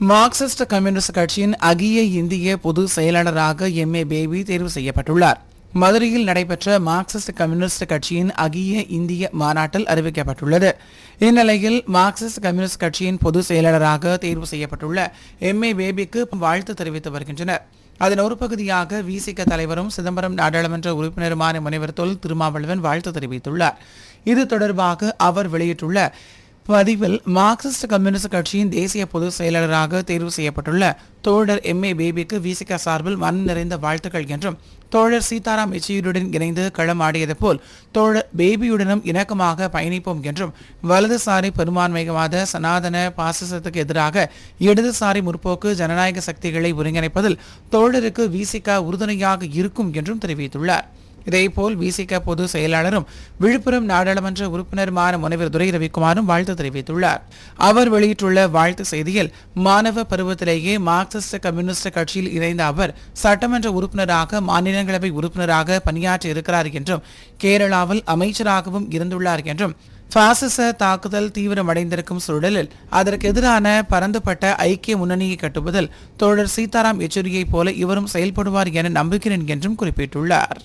Marxist communist கட்சியின் அகிய இந்திய பொது செயலாளராக எம். ஏ. பேபி தேர்வு செய்யப்பட்டுள்ளார். மதுரையில் நடைபெற்ற மார்க்சிஸ்ட் கம்யூனிஸ்ட் கட்சியின் அகிய இந்திய மாநாட்டில் அறிவிக்கப்பட்டுள்ளது. இந்நிலையில் மார்க்சிஸ்ட் கம்யூனிஸ்ட் கட்சியின் பொதுச் செயலாளராக தேர்வு செய்யப்பட்டுள்ள எம். ஏ. பேபிக்கு வாழ்த்து தெரிவித்து வருகின்றனர். அதன் ஒரு பகுதியாக விசிக தலைவரும் சிதம்பரம் நாடாளுமன்ற உறுப்பினருமான முனைவர் தொல் திருமாவளவன் வாழ்த்து தெரிவித்துள்ளார். இது தொடர்பாக அவர் வெளியிட்டுள்ள பதிவில் மார்க்சிஸ்ட் கம்யூனிஸ்ட் கட்சியின் தேசிய பொதுச் செயலாளராக தேர்வு செய்யப்பட்டுள்ள தோழர் எம். ஏ. பேபிக்கு விசிக சார்பில் மனம் நிறைந்த வாழ்த்துக்கள் என்றும் தோழர் சீதாராம் யெச்சூரியுடன் இணைந்து களமாடியது போல் தோழர் பேபியுடனும் இணக்கமாக பயணிப்போம் என்றும் வலதுசாரி பெரும்பான்மைவாத சனாதன பாசிசத்துக்கு எதிராக இடதுசாரி முற்போக்கு ஜனநாயக சக்திகளை ஒருங்கிணைப்பதில் தோழருக்கு விசிக உறுதுணையாக இருக்கும் என்றும் தெரிவித்துள்ளார். இதேபோல் விசிக பொது செயலாளரும் விழுப்புரம் நாடாளுமன்ற உறுப்பினருமான முனைவர் துரை ரவிக்குமாரும் வாழ்த்து தெரிவித்துள்ளார். அவர் வெளியிட்டுள்ள வாழ்த்து செய்தியில் மாணவ பருவத்திலேயே மார்க்சிஸ்ட் கம்யூனிஸ்ட் கட்சியில் இணைந்த அவர் சட்டமன்ற உறுப்பினராக மாநிலங்களவை உறுப்பினராக பணியாற்றி இருக்கிறார் என்றும் கேரளாவில் அமைச்சராகவும் இருந்துள்ளார் என்றும் பாசிச தாக்குதல் தீவிரமடைந்திருக்கும் சூழலில் அதற்கு எதிரான பரந்துபட்ட ஐக்கிய முன்னணியை கட்டுவதில் தோழர் சீதாராம் யெச்சூரியைப் போல இவரும் செயல்படுவார் என நம்புகிறேன் என்றும் குறிப்பிட்டுள்ளார்.